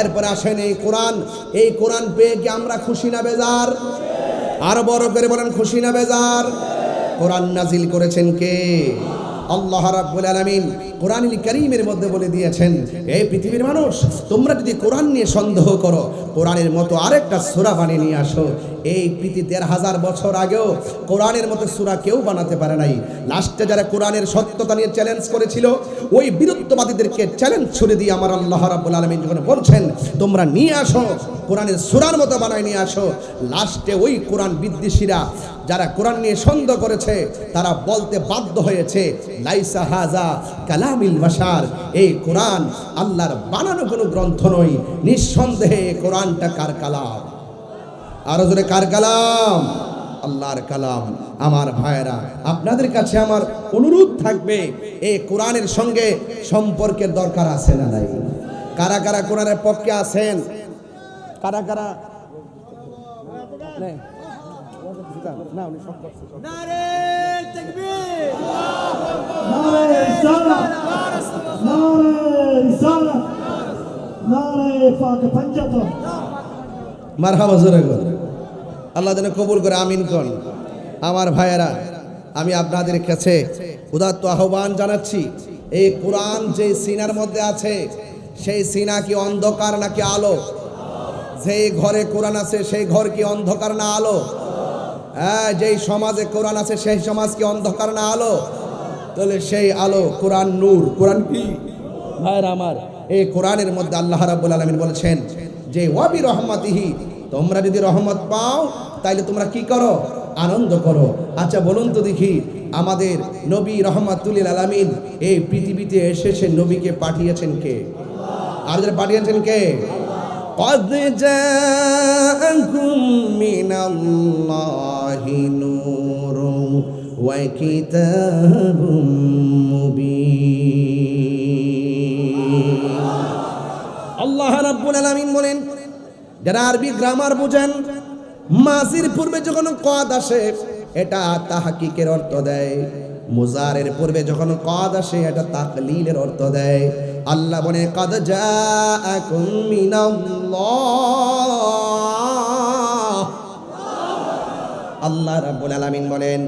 এরপরে আসেন এই কোরআন। এই কোরআন পেয়ে কি আমরা খুশি না বেজার? আর বড় করে বলেন, খুশি না বেজার? কোরআন নাজিল করেছেন কে? আল্লাহ রাব্বুল আলামিন কোরআনুল কারীমের মধ্যে বলে দিয়েছেন এই পৃথিবীর মানুষ, তোমরা যদি কোরআন নিয়ে সন্দেহ করো কোরআনের মতো আরেকটা সুরা বানিয়ে নিয়ে আসো। এই পৃথিবী দেড় হাজার বছর আগেও কোরআনের মতো সুরা কেউ বানাতে পারে নাই। লাস্টে যারা কোরআনের সত্যতা নিয়ে চ্যালেঞ্জ করেছিল, ওই বিরুদ্ধবাদীদেরকে চ্যালেঞ্জ ছুড়ে দিয়ে আমার আল্লাহ রাব্বুল আলামিন যখন বলছেন, তোমরা নিয়ে আসো, কোরআনের সূরার মতো বানায় নিয়ে আসো। লাস্টে ওই কোরআন বিদ্বেষীরা যারা কোরআন নিয়ে সন্দেহ করেছে, তারা বলতে বাধ্য হয়েছে, লাইসা হাজা কালামিল বাশার। এই কোরআন আল্লাহর বানানো কোনো গ্রন্থ নয়। নিঃসন্দেহে এই কোরআনটা কার কালাম? আরও জোরে কার কালাম? আল্লাহর কালাম। আমার ভাইয়েরা আপনাদের কাছে আমার অনুরোধ থাকবে এই কোরআনের সঙ্গে সম্পর্কের দরকার আছে না নাই? কারা কারা কোরআনের পক্ষে আছেন? কারা কারা? না। উনি নারে পাক পঞ্চায়েত কর। আল্লাহ যেন কবুল করে, আমিন কর। আমার ভাইয়েরা, আমি আপনাদের কাছে উদাত্ত আহ্বান জানাচ্ছি, এই কোরআন যে সিনার মধ্যে আছে, সেই সিনা কি অন্ধকার নাকি আলো? যেই ঘরে কোরআন আছে, সেই ঘর কি অন্ধকার না আলো? হ্যাঁ যেই সমাজে কোরআন আছে, সেই সমাজ কি অন্ধকার না আলো? তাহলে সেই আলো কোরআন নূর। কোরআন কি? ভাইয়ের আমার, এই কোরআনের মধ্যে আল্লাহ রাব্বুল আলামিন বলেছেন যে ওয়াবি রহমাতিহি তোমরা যদি রহমত পাও তাইলে তোমরা কি করো আনন্দ করো আচ্ছা বলুন তো দেখি আমাদের নবী রহমাতুল্লিল আলামিন এই পৃথিবীতে এসে সে নবীকে পাঠিয়েছেন কে আর যারা পাঠিয়েছেন কে قد جاءكم من الله نور وكتاب مبين আল্লাহ রাব্বুল আলামিন বলেন যারা আরবি গ্রামার বুঝেন মাসির পূর্বে যখন কদ আসে, এটা তাহাকিকের অর্থ দেয়। মুজারের পূর্বে যখন কদ আসে, এটা তাকলিলের অর্থ দেয়। আল্লাহ বলে, কদ মিনাল্লাহ। আল্লাহ রাব্বুল আলামিন বলেন,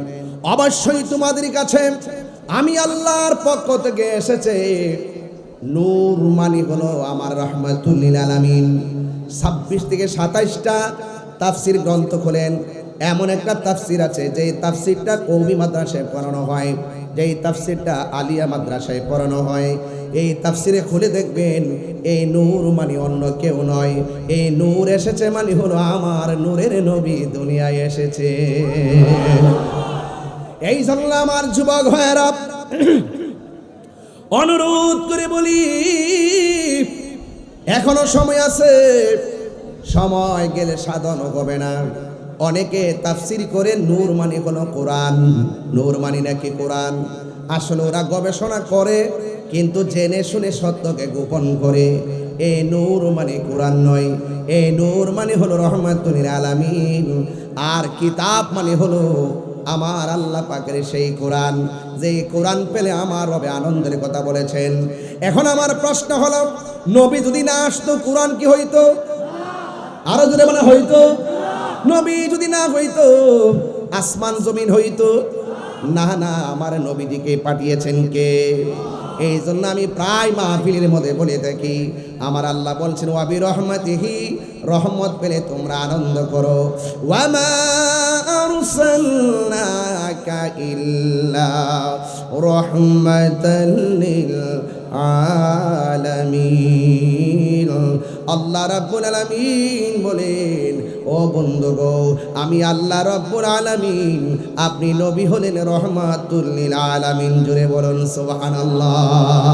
অবশ্যই তোমাদের কাছে আমি আল্লাহর পক্ষ থেকে এসেছে। নূর মানি হলো আমার রহমাতুল্লিল আলামিন। ছাব্বিশ থেকে সাতাইশটা তাফসির গ্রন্থ খোলেন। এমন একটা তাফসির আছে যে তাফসিরটা কৌমি মাদ্রাসায় পড়ানো হয়, যেই তাফসিরটা আলিয়া মাদ্রাসায় পড়ানো হয়। এই তাফসিরে খুলে দেখবেন, এই নূর মানে অন্য কেউ নয়। এই নূর এসেছে মানে হলো আমার নূরের নবী দুনিয়ায় এসেছে। এই জন্য আমার যুবক ভাইয়েরা অনুরোধ করে বলি, এখনও সময় আছে, সময় গেলে সাধন হবে না। অনেকে তাফসির করে, নূর মানে হলো কোরআন, নূর মানে নাকি কোরআন। আসলে ওরা গবেষণা করে, কিন্তু জেনে শুনে সত্যকে গোপন করে। এ নূর মানে কোরআন নয় এই নূর মানে হলো রহমাতুল আলামিন। আর কিতাব মানে হলো আমার আল্লাহ পাকের সেই কোরআন যে কোরআন পেলে আমার রবে আনন্দের কথা বলেছেন। এখন আমার প্রশ্ন হলো, নবী যদি না আসতো, কোরআন কি হইতো? আরও জোরে মানে হইতো। নবী যদি না হইতো, আসমান জমিন হইতো। না না, আমার নবীজিকে পাঠিয়েছেন কে? এই জন্য আমি প্রায় মাহফিলের মধ্যে বলে থাকি, আমার আল্লাহ বলছেন, ওয়াবি রহমতিহি, রহমত পেলে তোমরা আনন্দ করো। ওয়ামা আরসালনাকা ইল্লা রাহমাতাল আলামিন। আল্লাহ রাব্বুল আলামিন বলেন, ও বন্ধু গো আমি আল্লাহ রাব্বুল আলামিন, আপনি নবী হলেন রহমাতুল লিল আলামিন। জুড়ে বলুন, সুবহানাল্লাহ।